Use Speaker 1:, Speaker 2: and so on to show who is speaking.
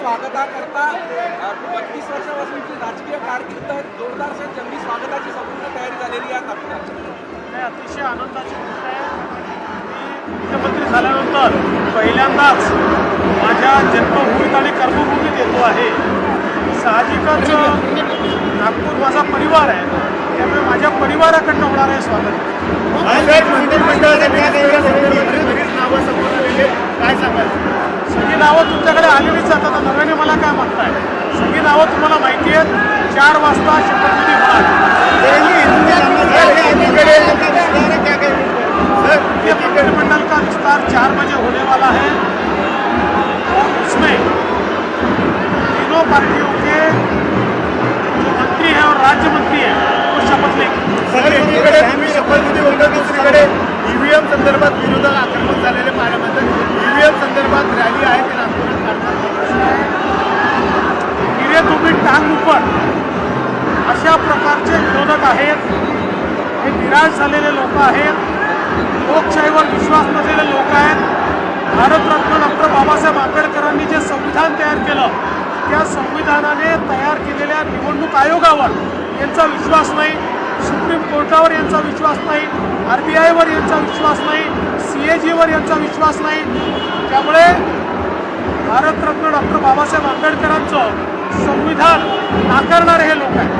Speaker 1: स्वागताकरता बत्तीस वर्षापासूनची राजकीय कारकीर्द जोरदार जंगी स्वागताची संपूर्ण तयारी झालेली आहे आपल्या
Speaker 2: हे अतिशय आनंदाची गोष्ट आहे. मी मुख्यमंत्री झाल्यानंतर पहिल्यांदाच माझ्या जन्मभूमीत आणि कर्मभूमीत येतो आहे. साहजिकच नागपूर माझा परिवार आहे. त्यामुळे माझ्या परिवाराकडनं होणार आहे स्वागत. सगळी नावं तुमच्याकडे आलेलीच आता नव्याने मला काय मागताय सगळी नावं तुम्हाला माहिती आहेत चार वाजता शपथविधी होणार. ये मंत्रिमंडल का विस्तार चार बजे होने वाला है और उसमें? तीनों पार्टियों के जो मंत्री हैं और राज्य मंत्री हैं वो शपथ लेंगे. गिरे टांग उपर अशा प्रकारचे विरोधक आहेत. हे निराश झालेले लोक आहेत. लोकशाहीवर विश्वास नसलेले लोक आहेत. भारतरत्न डॉक्टर बाबासाहेब आंबेडकरांनी जे संविधान तयार केलं त्या संविधानाने तयार केलेल्या निवडणूक आयोगावर यांचा विश्वास नाही सुप्रीम कोर्टावर यांचा विश्वास नाही आर बी आयवर यांचा विश्वास नाही सी ए जीवर यांचा विश्वास नाही. त्यामुळे भारतरत्न डॉक्टर बाबासाहेब आंबेडकरांचं संविधान नाकारणारे हे लोक आहेत.